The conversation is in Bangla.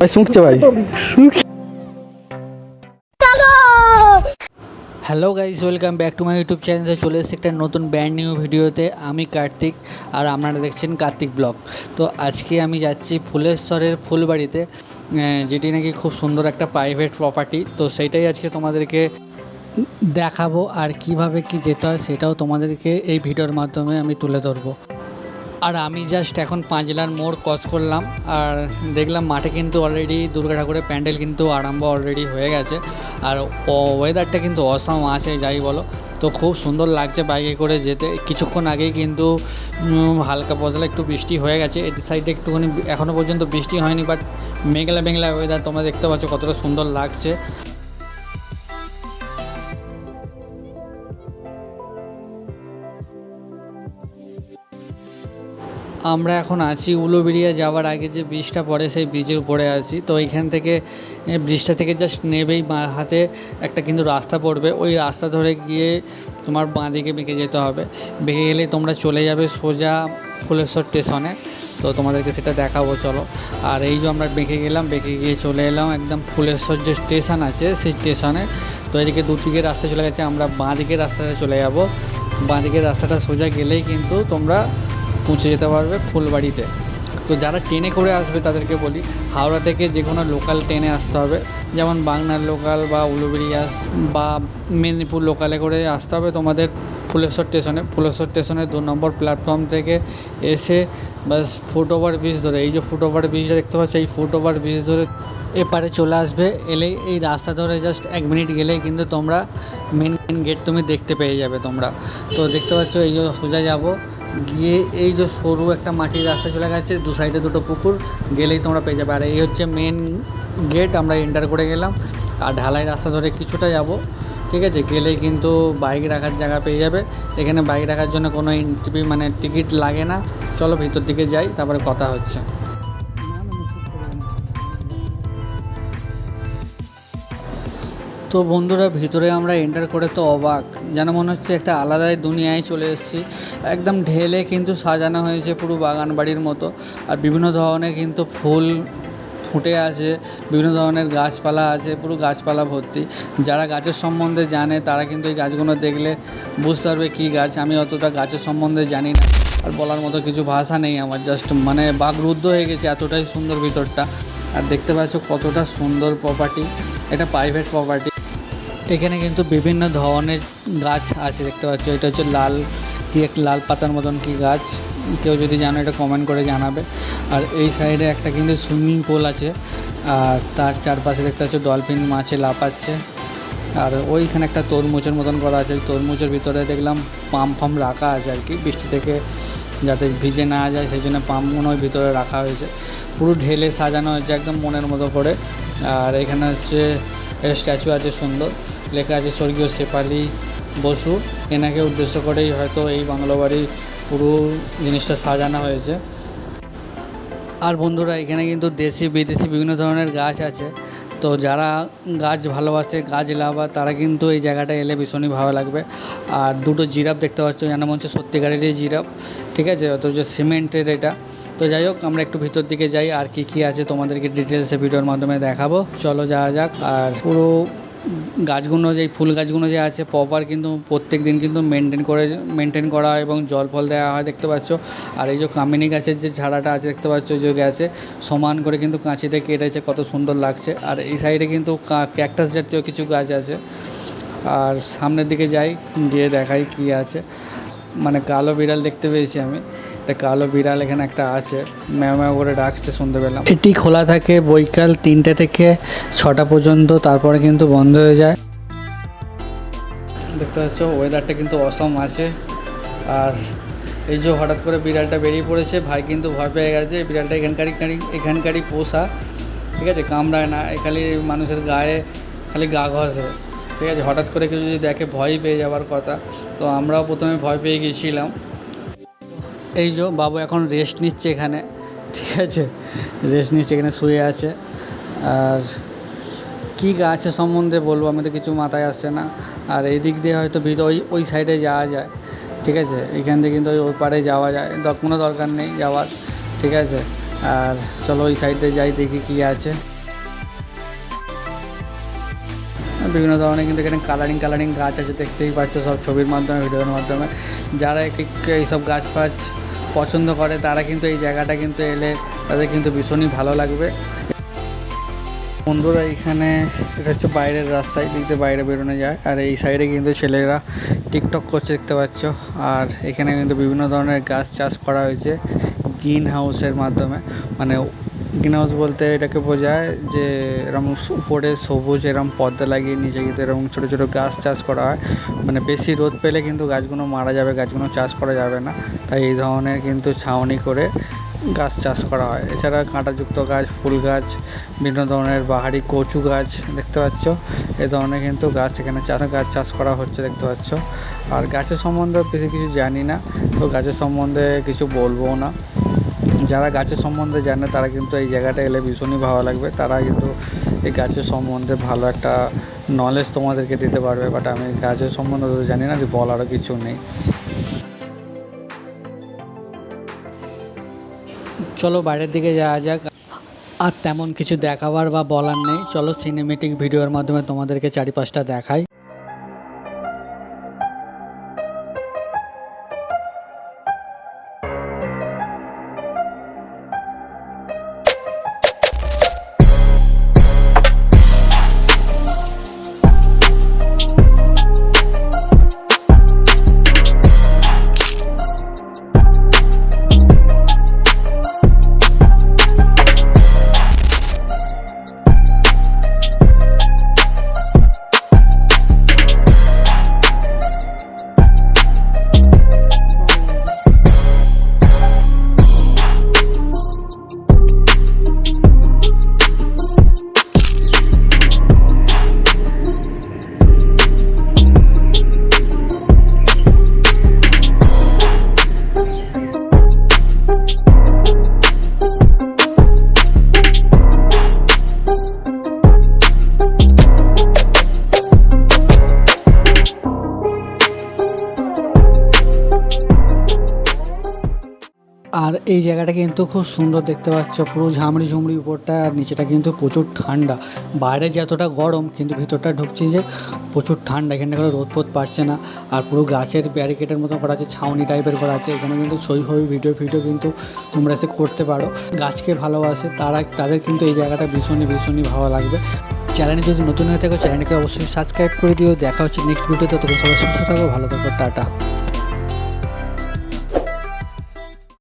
ভাই শুঁকছে ভাই। শুঁকছে hello guys welcome back to my YouTube চ্যানেলে চলে এসেছি একটা নতুন ব্র্যান্ড নিউ ভিডিওতে আমি কার্তিক আর আপনারা দেখছেন কার্তিক ব্লগ। তো আজকে আমি যাচ্ছি ফুলেশ্বরের ফুলবাড়িতে যেটি নাকি খুব সুন্দর একটা প্রাইভেট প্রপার্টি তো সেইটাই আজকে তোমাদেরকে দেখাবো আর কীভাবে কি যেতে হয় সেটাও তোমাদেরকে এই ভিডিওর মাধ্যমে আমি তুলে ধরবো। আর আমি জাস্ট এখন পাঁচলার মোড় ক্রস করলাম আর দেখলাম মাঠে কিন্তু অলরেডি দুর্গা ঠাকুরের প্যান্ডেল কিন্তু আরম্ভ অলরেডি হয়ে গেছে। আর ওয়েদারটা কিন্তু অসাম আছে, যাই বলো। তো খুব সুন্দর লাগছে বাইকে করে যেতে। কিছুক্ষণ আগেই কিন্তু হালকা পজলা একটু বৃষ্টি হয়ে গেছে। এদিক সাইডে একটুখানি এখনও পর্যন্ত বৃষ্টি হয়নি বাট মেঘলা মেঘলা ওয়েদার তোমরা দেখতে পাচ্ছ কতটা সুন্দর লাগছে। আমরা এখন আছি উলুবেড়িয়া যাওয়ার আগে যে ব্রিজটা পড়ে, সেই ব্রিজের উপরে আছি। তো এইখান থেকে ব্রিজটা থেকে জাস্ট নেবেই বাঁ হাতে একটা কিন্তু রাস্তা পড়বে। ওই রাস্তা ধরে গিয়ে তোমার বাঁ দিকে বেঁকে যেতে হবে। বেঁকে গেলে তোমরা চলে যাবে সোজা ফুলেশ্বর স্টেশনে তো তোমাদেরকে সেটা দেখাবো, চলো। আর এই যে আমরা বেঁকে গেলাম, বেঁকে গিয়ে চলে এলাম একদম ফুলেশ্বর যে স্টেশন আছে, সেই স্টেশনে তো এদিকে দুদিকে রাস্তা চলে গেছে, আমরা বাঁ দিকের রাস্তাটা চলে যাব। বাঁ দিকের রাস্তাটা সোজা গেলেই কিন্তু তোমরা পৌঁছে যেতে পারবে ফুলবাড়িতে। তো যারা ট্রেনে করে আসবে তাদেরকে বলি, হাওড়া থেকে যে কোনো লোকাল ট্রেনে আসতে হবে। যেমন বাংলার লোকাল বা উলুবেড়িয়া বা মেদিনীপুর লোকালে করে আসতে হবে তোমাদের ফুলেশ্বর স্টেশনে। ফুলেশ্বর স্টেশনের দু নম্বর প্ল্যাটফর্ম থেকে এসে বাস ফুট ওভার ব্রিজ ধরে, এই যে ফুট ওভার ব্রিজটা দেখতে পাচ্ছ, এই ফুট ওভার ব্রিজ ধরে এপারে চলে আসবে। এলেই এই রাস্তা ধরে জাস্ট এক মিনিট গেলেই কিন্তু তোমরা মেন গেট তুমি দেখতে পেয়ে যাবে তোমরা। তো দেখতে পাচ্ছ, এই যে সোজা যাব। গিয়ে এই যে সরু একটা মাটির রাস্তা চলে গেছে, দু সাইডে দুটো পুকুর, গেলেই তোমরা পেয়ে যাবে। আর এই হচ্ছে মেন গেট আমরা এন্টার করে গেলাম। আর ঢালাই রাস্তা ধরে কিছুটা যাব, ঠিক আছে? গেলেই কিন্তু বাইক রাখার জায়গা পেয়ে যাবে। এখানে বাইক রাখার জন্য কোনো এন্ট্রি মানে টিকিট লাগে না। চলো ভিতর দিকে যাই, তারপরে কথা হচ্ছে। তো বন্ধুরা, ভিতরে আমরা এন্টার করে তো অবাক। যেন মনে হচ্ছে একটা আলাদাই দুনিয়ায় চলে এসেছি। একদম ঢেলে কিন্তু সাজানো হয়েছে পুরো বাগান বাড়ির মতো। আর বিভিন্ন ধরনের কিন্তু ফুল ফুটে আছে, বিভিন্ন ধরনের গাছপালা আছে, পুরো গাছপালা ভর্তি। যারা গাছের সম্বন্ধে জানে, তারা কিন্তু এই গাছগুলো দেখলে বুঝতে পারবে কী গাছ। আমি অতটা গাছের সম্বন্ধে জানি না। আর বলার মতো কিছু ভাষা নেই আমার জাস্ট মানে বাগরুদ্ধ হয়ে গেছে এতটাই সুন্দর ভিতরটা। আর দেখতে পাচ্ছ কতটা সুন্দর প্রপার্টি এটা প্রাইভেট প্রপার্টি এখানে কিন্তু বিভিন্ন ধরনের গাছ আছে, দেখতে পাচ্ছ। এটা হচ্ছে লাল, কি এক লাল পাতার মতন কি গাছ। কেউ যদি জানো এটা কমেন্ট করে জানাবে। আর এই সাইডে একটা কিন্তু সুইমিং পুল আছে, আর তার চারপাশে দেখতে পাচ্ছ ডলফিন মাছে লাফাচ্ছে। আর ওইখানে একটা তরমুজের মতন করা আছে। তরমুজের ভিতরে দেখলাম পাম্প ফাম রাখা আছে আর কি, বৃষ্টি থেকে যাতে ভিজে না যায়, সেই জন্য পাম্পগুলো ওই ভিতরে রাখা হয়েছে। পুরো ঢেলে সাজানো হয়েছে একদম মনের মতো করে। আর এখানে হচ্ছে স্ট্যাচু আছে সুন্দর। লেখা আছে স্বর্গীয় শেপালি বসু। এনাকে উদ্দেশ্য করেই হয়তো এই বাংলো বাড়ির পুরো জিনিসটা সাজানো হয়েছে। আর বন্ধুরা, এখানে কিন্তু দেশি, বিদেশি বিভিন্ন ধরনের গাছ আছে। তো যারা গাছ ভালোবাসে, গাছ লাভা তারা কিন্তু এই জায়গাটা এলে ভীষণই ভালো লাগবে। আর দুটো জিরাফ দেখতে পাচ্ছ, যেন মনে হচ্ছে সত্যিকারেরই জিরাফ। ঠিক আছে? অথচ সিমেন্টের এটা। তো যাই হোক, আমরা একটু ভিতর দিকে যাই, আর কি কি আছে তোমাদেরকে ডিটেলসে ভিডিওর মাধ্যমে দেখাবো। চলো যাওয়া যাক, আর পুরো গাছগুলো যে ফুল গাছগুলো যে আছে প্রপার কিন্তু প্রত্যেক দিন কিন্তু মেনটেন করে মেনটেন করা হয় এবং জল ফল দেওয়া হয়, দেখতে পাচ্ছ। আর এই যে কামিনী গাছের যে ঝাড়াটা আছে, দেখতে পাচ্ছ যে গাছে। সমান করে কিন্তু কাঁচিতে কেটেছে, কত সুন্দর লাগছে। আর এই সাইডে কিন্তু ক্যাকটাস জাতীয় কিছু গাছ আছে। আর সামনের দিকে যাই, গিয়ে দেখাই কি আছে। মানে কালো বিড়াল দেখতে পেয়েছি আমি। একটা কালো বিড়াল এখানে একটা আছে। ম্যাও ম্যাও করে ডাকছে পেলাম এটি খোলা থাকে বৈকাল তিনটে থেকে ছটা পর্যন্ত তারপরে কিন্তু বন্ধ হয়ে যায়। দেখতে পাচ্ছ ওয়েদারটা কিন্তু অসম আছে। আর এই যে হঠাৎ করে বিড়ালটা বেরিয়ে পড়েছে ভাই কিন্তু ভয় পেয়ে গেছে বিড়ালটা এখানকারই এখানকারই পোষা। ঠিক আছে কামড়ায় না খালি মানুষের গায়ে খালি গা ঘষে। ঠিক আছে হঠাৎ করে কেউ যদি দেখে ভয় পেয়ে যাওয়ার কথা তো আমরাও প্রথমে ভয় পেয়ে গেছিলাম এই যে বাবু এখন রেস্ট নিচ্ছে এখানে, ঠিক আছে? রেস্ট নিচ্ছে, এখানে শুয়ে আছে। আর কী গাছের সম্বন্ধে বলব, আমি তো কিছু মাথায় আসছে না। আর এই দিক দিয়ে হয়তো ভিতর, ওই ওই সাইডে যাওয়া যায়, ঠিক আছে? এখান থেকে কিন্তু ওই ওই পারে যাওয়া যায়। কোনো দরকার নেই যাওয়ার, ঠিক আছে? আর চলো ওই সাইডে যাই, দেখি কী আছে। বিভিন্ন ধরনের কিন্তু এখানে কালারিং কালারিং গাছ আছে, দেখতেই পাচ্ছ, সব ছবির মাধ্যমে, ভিডিওর মাধ্যমে। যারা এইসব গাছ ফাছ পছন্দ করে, তারা কিন্তু এই জায়গাটা কিন্তু এলে তাদের কিন্তু ভীষণই ভালো লাগবে। বন্ধুরা, এখানে এটা হচ্ছে বাইরের রাস্তায় দিক দিয়ে বাইরে বেরোনো যায়। আর এই সাইডে কিন্তু ছেলেরা টিকটক করছে, দেখতে পাচ্ছ। আর এখানে কিন্তু বিভিন্ন ধরনের গাছ চাষ করা হয়েছে, গ্রিন হাউসের মাধ্যমে। মানে গ্রিন হাউস বলতে এটাকে বোঝায় যে এরকম উপরে সবুজ এরকম পর্দা লাগিয়ে নিচে কিন্তু এরকম ছোটো ছোটো গাছ চাষ করা হয়। মানে বেশি রোদ পেলে কিন্তু গাছগুলো মারা যাবে, গাছগুলো চাষ করা যাবে না। তাই এই ধরনের কিন্তু ছাউনি করে গাছ চাষ করা হয়। এছাড়া কাঁটাযুক্ত গাছ, ফুল গাছ, বিভিন্ন ধরনের বাহারি কচু গাছ দেখতে পাচ্ছ। এই ধরনের কিন্তু গাছ এখানে চাষ, গাছ চাষ করা হচ্ছে দেখতে পাচ্ছ। আর গাছের সম্বন্ধে বেশি কিছু জানি না, তো গাছের সম্বন্ধে কিছু বলব না। যারা গাছের সম্বন্ধে জানে, তারা কিন্তু এই জায়গাটা এলে ভীষণই ভালো লাগবে। তারা কিন্তু এই গাছের সম্বন্ধে ভালো একটা নলেজ তোমাদেরকে দিতে পারবে বাট আমি গাছের সম্বন্ধে তো জানি না, যে বলারও কিছু নেই। চলো বাইরের দিকে যাওয়া যাক। আর তেমন কিছু দেখাবার বা বলার নেই। চলো সিনেমেটিক ভিডিওর মাধ্যমে তোমাদেরকে চারিপাশটা দেখাই। এই জায়গাটা কিন্তু খুব সুন্দর দেখতে পাচ্ছ। পুরো ঝামড়ি ঝুমড়ি উপরটা আর নিচেটা কিন্তু প্রচুর ঠান্ডা। বাইরে যতটা গরম, কিন্তু ভিতরটা ঢুকছে যে প্রচুর ঠান্ডা। এখানে কোনো রোদ পোদ পাচ্ছে না। আর পুরো গাছের ব্যারিকেডের মতো করা আছে, ছাউনি টাইপের করা আছে। এখানে কিন্তু ছবি ছবি ভিডিও ভিডিও কিন্তু তোমরা এসে করতে পারো। গাছকে ভালোবাসে, তারা তাদের কিন্তু এই জায়গাটা ভীষণই ভীষণই ভালো লাগবে। চ্যানেলে যদি নতুন হয়ে থাকো চ্যানেলকে অবশ্যই সাবস্ক্রাইব করে দিও। দেখা হচ্ছে নেক্সট ভিডিওতে তখন সবাই সুস্থ থাকো, ভালো থাকো, টাটা।